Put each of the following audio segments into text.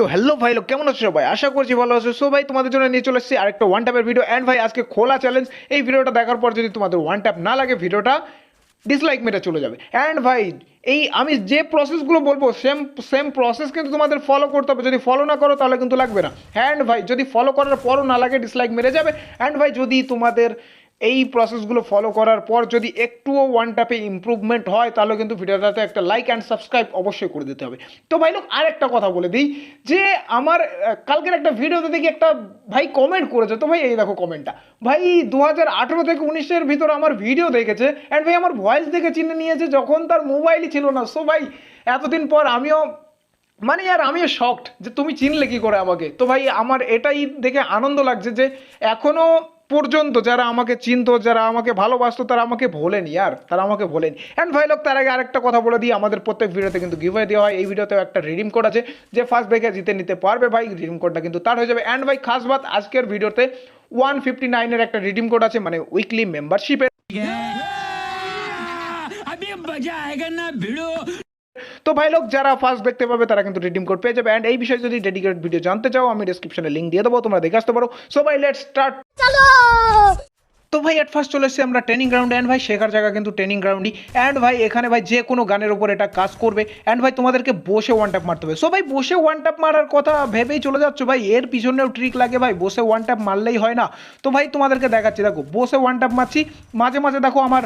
তো হ্যালো ভাই লোক কেমন আছো সবাই? আশা করছি ভালো আছো। সো ভাই, তোমাদের জন্য নিয়ে চলে এসেছি আরেকটা ওয়ান ট্যাপের ভিডিও অ্যান্ড ভাই, আজকে খোলা চ্যালেঞ্জ এই ভিডিওটা দেখার পর যদি তোমাদের ওয়ান ট্যাপ না লাগে ভিডিওটা ডিসলাইক মেরে চলে যাবে। অ্যান্ড ভাই, এই আমি যে প্রসেসগুলো বলব সেম সেম প্রসেস কিন্তু তোমাদের ফলো করতে হবে। যদি ফলো না করো, তাহলে কিন্তু লাগবে না। অ্যান্ড ভাই, যদি ফলো করার পরও না লাগে ডিসলাইক মেরে যাবে। অ্যান্ড ভাই, যদি তোমাদের এই প্রসেসগুলো ফলো করার পর যদি একটুও ওয়ান ট্যাপে ইমপ্রুভমেন্ট হয়, তাহলে কিন্তু ভিডিওটাতে একটা লাইক অ্যান্ড সাবস্ক্রাইব অবশ্যই করে দিতে হবে। তো ভাই লোক আর একটা কথা বলে দিই, যে আমার কালকের একটা ভিডিওতে দেখি একটা ভাই কমেন্ট করেছে। তো ভাই এই দেখো কমেন্টটা ভাই দু হাজার আঠেরো থেকে উনিশের ভিতরে আমার ভিডিও দেখেছে অ্যান্ড ভাই আমার ভয়েস দেখে চিনে নিয়েছে যখন তার মোবাইলই ছিল না। সো ভাই, এতদিন পর আমিও মানে আর আমিও শকড যে তুমি চিনলে কি করে আমাকে। তো ভাই আমার এটাই দেখে আনন্দ লাগছে যে এখনও পর্যন্ত যারা আমাকে চিনতো, যারা আমাকে ভালোবাসতো, তারা আমাকে ভোলেনি, আর তারা আমাকে ভোলেনি। অ্যান্ড ভাই লোক তার আগে আরেকটা কথা বলে দিই, আমাদের প্রত্যেক ভিডিওতে কিন্তু গিভওয়ে দেওয়া হয়। এই ভিডিওতেও একটা রিডিম কোড আছে, যে ফার্স্ট ব্রেকে জিতে নিতে পারবে ভাই রিডিম কোডটা কিন্তু তার হয়ে যাবে। অ্যান্ড ভাই, খাস বাত, আজকের ভিডিওতে ওয়ান ফিফটি নাইনের একটা রিডিম কোড আছে মানে উইকলি মেম্বারশিপের তো ভাই লোক যারা ফার্স্ট দেখতে পাবে তারা কিন্তু রিডিম কোড পেয়ে যাবে। অ্যান্ড এই বিষয়ে যদি ডেডিকেটেড ভিডিও জানতে চাও আমি ডিসক্রিপশনে লিঙ্ক দিয়ে দেবো তোমরা দেখে আসতে পারো। সো ভাই লেটস স্টার্ট চলো! তো ভাই এট ফার্স্ট চলে এসেছি আমরা ট্রেনিং গ্রাউন্ডে অ্যান্ড ভাই শেখার জায়গা কিন্তু ট্রেনিং গ্রাউন্ডই অ্যান্ড ভাই এখানে ভাই যে কোনো গানের উপর এটা কাজ করবে। অ্যান্ড ভাই তোমাদেরকে বসে ওয়ান ট্যাপ মারতে হবে। সো ভাই বসে ওয়ান ট্যাপ মারার কথা ভেবেই চলে যাচ্ছ ভাই। এর পিছনেও ট্রিক লাগে ভাই বসে ওয়ান ট্যাপ মারলেই হয় না। তো ভাই তোমাদেরকে দেখাচ্ছি দেখো বসে ওয়ান ট্যাপ মারছি। মাঝে মাঝে দেখো আমার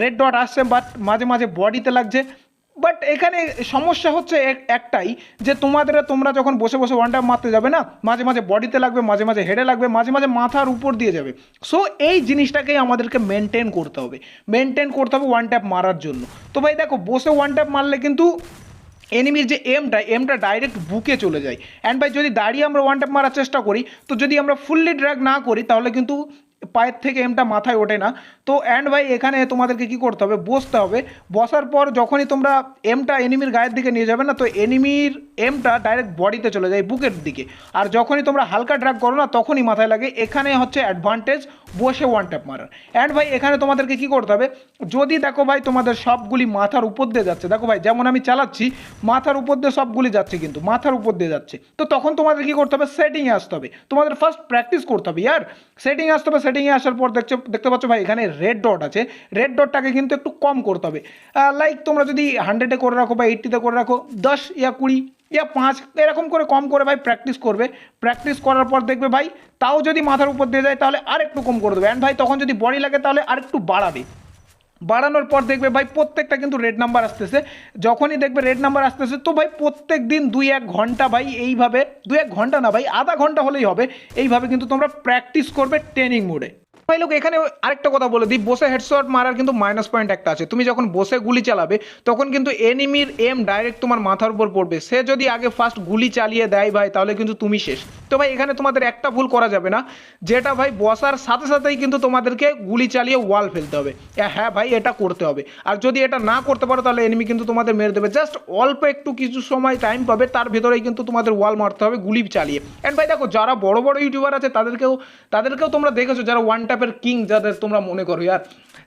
রেড ডট আসছে বাট মাঝে মাঝে বডিতে লাগছে। বাট এখানে সমস্যা হচ্ছে এক- একটাই, যে তোমাদের তোমরা যখন বসে বসে ওয়ান টাইম মারতে যাবে না, মাঝে মাঝে বডিতে লাগবে, মাঝে মাঝে হেডে লাগবে, মাঝে মাঝে মাথার উপর দিয়ে যাবে। সো এই জিনিসটাকেই আমাদেরকে মেনটেন করতে হবে। মেনটেন করতে হবে ওয়ান ট্যাপ মারার জন্য। তো ভাই দেখো, বসে ওয়ান ট্যাপ মারলে কিন্তু এনিমির যে এমটা এমটা ডাইরেক্ট বুকে চলে যায়। অ্যান্ড ভাই যদি দাঁড়িয়ে আমরা ওয়ান ট্যাপ মারার চেষ্টা করি, তো যদি আমরা ফুললি ড্র্যাগ না করি, তাহলে কিন্তু পায়ের থেকে এমটা মাথায় ওঠে না। তো অ্যান্ড ভাই, এখানে তোমাদেরকে কি করতে হবে? বসতে হবে। বসার পর যখনই তোমরা এমটা এনিমির গায়ের দিকে নিয়ে যাবে না, তো এনিমির এমটা ডাইরেক্ট বডিতে চলে যায়, বুকের দিকে। আর যখনই তোমরা হালকা ড্র্যাগ করো না, তখনই মাথায় লাগে, এখানে হচ্ছে অ্যাডভান্টেজ বসে ওয়ান ট্যাপ মারার। অ্যান্ড ভাই, এখানে তোমাদেরকে কি করতে হবে? যদি দেখো ভাই, তোমাদের সবগুলি মাথার উপর দিয়ে যাচ্ছে, দেখো ভাই, যেমন আমি চালাচ্ছি, মাথার উপর দিয়ে সবগুলি যাচ্ছে কিন্তু, মাথার উপর দিয়ে যাচ্ছে। তো তখন তোমাদের কি করতে হবে? সেটিংয়ে আসতে হবে। তোমাদের ফার্স্ট প্র্যাকটিস করতে হবে, ইয়ার। সেটিং আসতে হবে সেটিংয়ে আসার পর দেখছ, দেখতে পাচ্ছ ভাই, এখানে রেড ডট আছে। রেড ডটটাকে কিন্তু একটু কম করতে হবে। লাইক তোমরা যদি হান্ড্রেডে করে রাখো বা এইট্টিতে করে রাখো, দশ, ইয়া কুড়ি, ইয়া পাঁচ, এরকম করে কম করে ভাই প্র্যাকটিস করবে। প্র্যাকটিস করার পর দেখবে ভাই, তাও যদি মাথার উপর দিয়ে যায়, তাহলে আর একটু কম করে দেবে। অ্যান্ড ভাই, তখন যদি বডি লাগে, তাহলে আর একটু বাড়াবে। বাড়ানোর পর দেখবে ভাই প্রত্যেকটা কিন্তু রেড নাম্বার আসতেছে। যখনই দেখবে রেড নাম্বার আসতেছে, তো ভাই প্রত্যেক দিন দুই এক ঘণ্টা ভাই এইভাবে, দুই এক ঘণ্টা না ভাই, আধা ঘণ্টা হলেই হবে। এইভাবে কিন্তু তোমরা প্র্যাকটিস করবে ট্রেনিং মোডে ভাই লোক এখানে আরেকটা কথা বলে দিই। বসে হেডশট মারার কিন্তু মাইনাস পয়েন্ট একটা আছে। তুমি যখন বসে গুলি চালাবে তখন কিন্তু এনিমির এম ডাইরেক্ট তোমার মাথার উপর পড়বে। সে যদি আগে ফার্স্ট গুলি চালিয়ে দেয় ভাই তাহলে কিন্তু তুমি শেষ। তো ভাই এখানে তোমাদের একটা ভুল করা যাবে না। যেটা ভাই বসার সাথে সাথেই কিন্তু তোমাদেরকে গুলি চালিয়ে ওয়াল ফেলতে হবে। হ্যাঁ, ভাই এটা করতে হবে। আর যদি এটা না করতে পারো তাহলে এনিমি কিন্তু তোমাদের মেরে দেবে। জাস্ট অল্প একটু কিছু সময় টাইম পাবে তার ভেতরেই কিন্তু তোমাদের ওয়াল মারতে হবে গুলি চালিয়ে। অ্যান্ড ভাই দেখো যারা বড় বড় ইউটিউবার আছে তাদেরকেও তাদেরকেও তোমরা দেখেছ যারা ওয়ান ট্যাপের কিং যাদের তোমরা মনে করো, ইয়ার।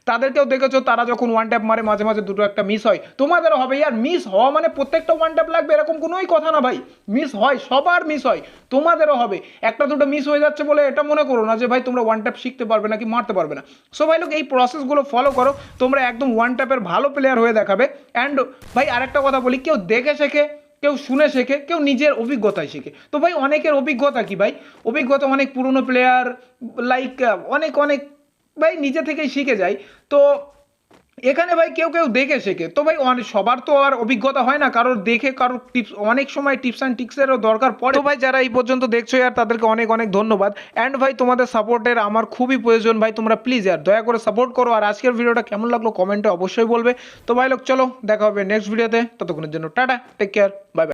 তাদেরকেও দেখেছ, তারা যখন ওয়ান ট্যাপ মারে, মাঝে মাঝে দুটো একটা মিস হয়। তোমাদেরও হবে, ইয়ার মিস হওয়া মানে প্রত্যেকটা ওয়ান ট্যাপ লাগবে, এরকম কোনোই কথা না ভাই। মিস হয়, সবার মিস হয়। তোমাদেরও হবে। একটা দুটো মিস হয়ে যাচ্ছে বলে এটা মনে করো না যে, ভাই, তোমরা ওয়ান ট্যাপ শিখতে পারবে না কি মারতে পারবে না? সো ভাই লোক এই প্রসেসগুলো ফলো করো। তোমরা একদম ওয়ান ট্যাপের ভালো প্লেয়ার হয়ে দেখাবে। অ্যান্ড ভাই, আরেকটা কথা বলি, কেউ দেখে শেখে কেউ শুনে শেখে, কেউ নিজের অভিজ্ঞতায় শেখে। তো ভাই, অনেকের অভিজ্ঞতা কি ভাই? অভিজ্ঞতা অনেক পুরনো প্লেয়ার লাইক অনেক অনেক, ভাই, নিজে থেকেই শিখে যায়। তো এখানে ভাই কেউ কেউ দেখে শেখে। তো ভাই অনেক সবার তো আর অভিজ্ঞতা হয় না, কারোর দেখে, কারোর টিপস অনেক সময় টিপস অ্যান্ড টিক্সেরও দরকার পড়ে। তো ভাই যারা এই পর্যন্ত দেখছ আর তাদেরকে অনেক অনেক ধন্যবাদ। অ্যান্ড ভাই তোমাদের সাপোর্টের আমার খুবই প্রয়োজন। ভাই তোমরা প্লিজ আর দয়া করে সাপোর্ট করো। আর আজকের ভিডিওটা কেমন লাগল কমেন্টে অবশ্যই বলবে। তো ভাই লোক, চলো দেখা হবে নেক্সট ভিডিওতে ততক্ষণের জন্য ta-ta take care bye bye